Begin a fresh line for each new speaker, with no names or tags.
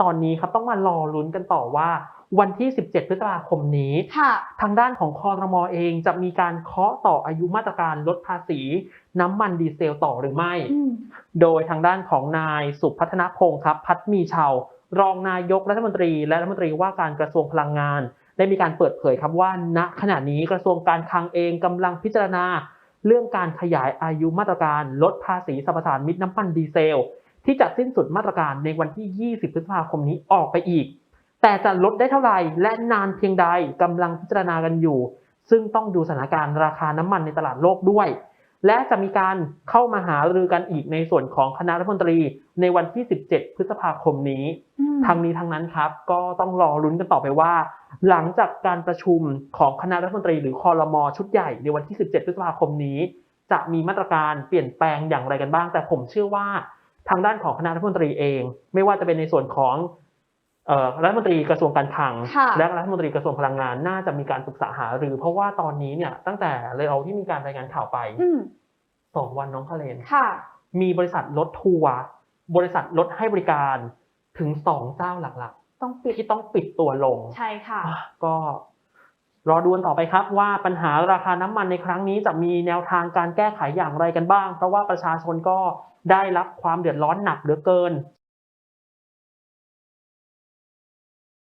ตอนนี้ครับต้องมารอลุ้นกันต่อว่าวันที่ 17 พฤษภาคมนี้
ค่ะ
ทางด้านของคอรมอเองจะมีการเคาะต่ออายุมาตรการลดภาษี น้ำมันดีเซลต่อหรือไม่
อืม
โดยทางด้านของนายสุพัฒนพงศ์ครับ พัฒมีเชารองนายกรัฐมนตรีและรัฐมนตรีว่าการกระทรวงพลังงาน ได้มีการเปิดเผยครับว่า ณขณะนี้กระทรวงการคลังเองกำลังพิจารณา เรื่องการขยายอายุมาตรการลดภาษีสรรพสานมิตน้ำมันดีเซล ที่จะสิ้นสุดมาตรการในวันที่ 20 พฤษภาคมนี้ออกไปอีก แต่จะลดได้เท่าไหร่และนานเพียงใดกำลังพิจารณากันอยู่ ซึ่งต้องดูสถานการณ์ราคาน้ำมันในตลาดโลกด้วย และจะมีการเข้ามาหารือกันอีกในส่วนของคณะรัฐมนตรีในวันที่ 17 พฤษภาคมนี้
อืม
ทางนี้ทางนั้นครับ ก็ต้องรอลุ้นกันต่อไปว่า หลังจากการประชุมของคณะรัฐมนตรีหรือคอรมอชุดใหญ่ในวันที่ 17 พฤษภาคมนี้ จะมีมาตรการเปลี่ยนแปลงอย่างไรกันบ้าง แต่ผมเชื่อว่า ทางด้านของคณะรัฐมนตรีเอง ไม่ว่าจะเป็นในส่วนของเอ่อรัฐมนตรีกระทรวงการคลัง
ค่ะ
และรัฐมนตรีกระทรวงพลังงานน่าจะมีการปรึกษาหารือ เพราะว่าตอนนี้เนี่ยตั้งแต่เราที่มีการรายงานข่าวไป
อืม
สองวันน้องคาเลน
ค่ะ
มีบริษัทรถทัวร์บริษัทรถให้บริการถึงสองเจ้าหลัก
ต้องปิด
ๆที่ต้องปิดตัวลง
ใช่ค่ะ
อะก็ รอดูกันต่อไปครับว่าปัญหาราคาน้ำมันในครั้งนี้จะมีแนวทางการแก้ไขอย่างไรกันบ้าง เพราะว่าประชาชนก็ได้รับความเดือดร้อนหนักเหลือเกิน